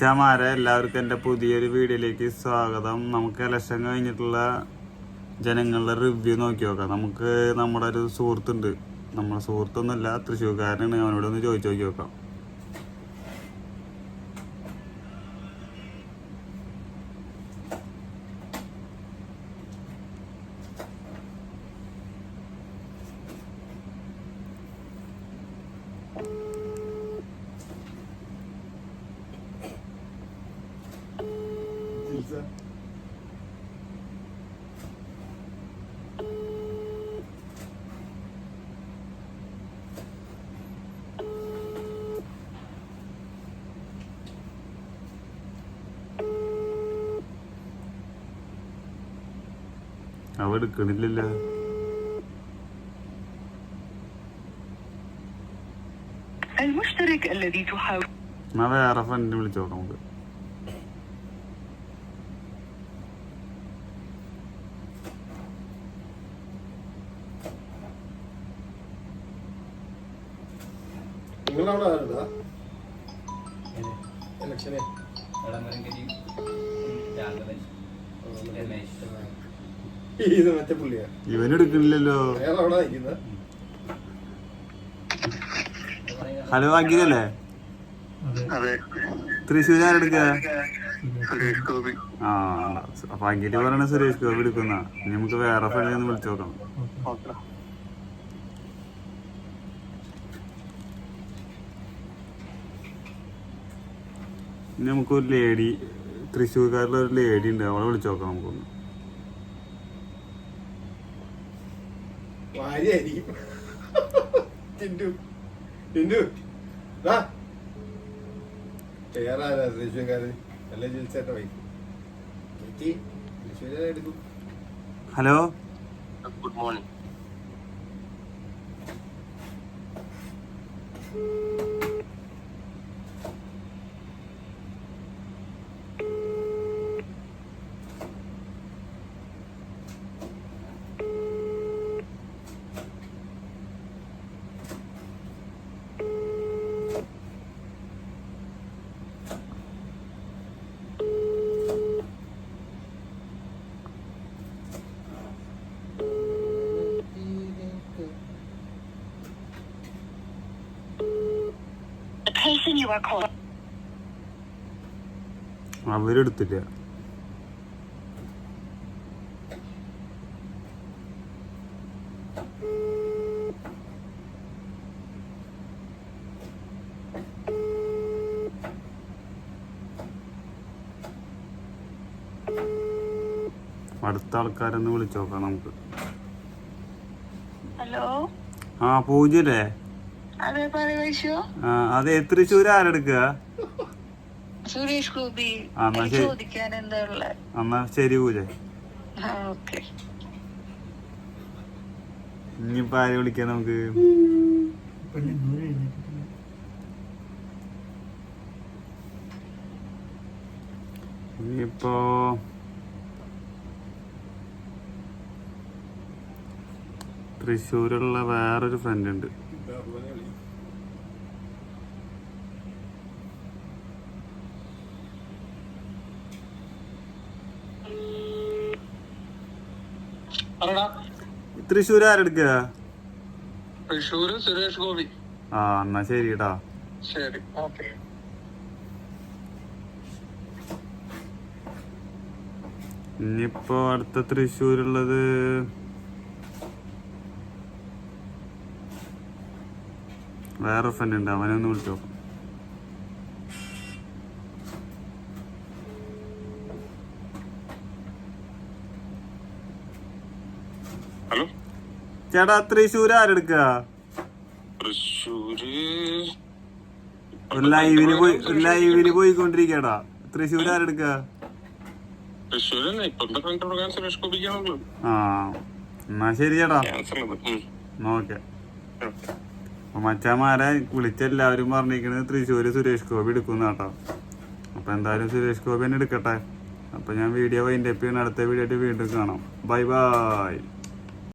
ചമാരെ എല്ലാവർക്കും എന്റെ പുതിയൊരു വീഡിയോയിലേക്ക് സ്വാഗതം. നമുക്ക് ഇലക്ഷൻ കഴിഞ്ഞിട്ടുള്ള ജനങ്ങളുടെ റിവ്യൂ നോക്കി നോക്കാം. നമുക്ക് നമ്മുടെ ഒരു സുഹൃത്തുണ്ട്. നമ്മുടെ സുഹൃത്തൊന്നുമില്ല തൃശ്ശൂർക്കാരനാണ്. അവനോട് ഒന്ന് ചോദിച്ചു നോക്കി നോക്കാം. സാർ അവ എടുക്കണില്ലല്ല. വേറെ ഫ്രണ്ടിനെ വിളിച്ചു നോക്കാം നമുക്ക്. നിങ്ങളവിടെ ആരുണ്ടാ? ഇലക്ഷന് എളമരങ്കരി രാഘവൻ. ഇത് മറ്റേ പുള്ളിയാ. നിൽക്കുന്ന ഹലോ ആക്കിയതല്ലേ തൃശ്ശൂർ ആരെടുക്ക സുരേഷ് ഗോപി. ആ അപ്പൊ അഖിൽ പറയണ സുരേഷ് ഗോപി എടുക്കുന്ന. ഇനി നമുക്ക് വേറെ ഫ്രണ്ട് ഒന്ന് വിളിച്ചു നോക്കാം. ഇനി നമുക്കൊരു ലേഡി തൃശ്ശൂർക്കാരിലെ ഒരു ലേഡി ഉണ്ട്. അവളെ വിളിച്ചു നോക്കാം നമുക്കൊന്ന്. ഹലോ ഗുഡ് മോർണിംഗ് അവരെടുത്തില്ല. അടുത്ത ആൾക്കാരൊന്ന് വിളിച്ചോക്കാം നമുക്ക്. ഹലോ? ആ പൂജ്യല്ലേ? അതെ പറയൂ ആ, അതെ തൃശ്ശൂർ ആരെടുക്കുക? സുരേഷ് ഗോപി ആ, എന്നാ ശരി. ചോദിക്കാൻ എന്താ എന്നാ ശരി പൂജ. ഓക്കെ. ഇനിയിപ്പോ ആരെ വിളിക്കാൻ നമുക്ക്? ഇനിയിപ്പോ തൃശ്ശൂരുള്ള വേറൊരു ഫ്രണ്ട് ഉണ്ട്. തൃശ്ശൂർ ആരെടുക്കുക? തൃശ്ശൂര് സുരേഷ് ഗോപി. ആ എന്നാ ശരിട്ടാ ശരി ഓക്കെ. ഇനിയിപ്പോ അടുത്ത തൃശ്ശൂരുള്ളത് വേറെ ഫ്രണ്ട് ഉണ്ട് അവനെ ഒന്ന് വിളിച്ചോ ഹലോ ചേട്ടാ തൃശ്ശൂർ ആരെടുക്കുക തൃശ്ശൂര് ഒരു ലൈവിന് പോയി ഒരു ലൈവിന് പോയിക്കൊണ്ടിരിക്കടാ. തൃശ്ശൂർ സുരേഷ് ആ എന്നാ ശരി ചേട്ടാ. ഓക്കെ. മച്ചാമാരെ വിളിച്ച എല്ലാവരും പറഞ്ഞിരിക്കുന്നത് തൃശ്ശൂര് സുരേഷ് ഗോപി എടുക്കുന്ന കേട്ടോ. അപ്പൊ എന്തായാലും സുരേഷ് ഗോപി തന്നെ എടുക്കട്ടെ. അപ്പൊ ഞാൻ വീഡിയോ വൈൻഡപ്പ് ചെയ്യുന്ന അടുത്ത വീഡിയോ ആയിട്ട് വീണ്ടും കാണാം. Bye bye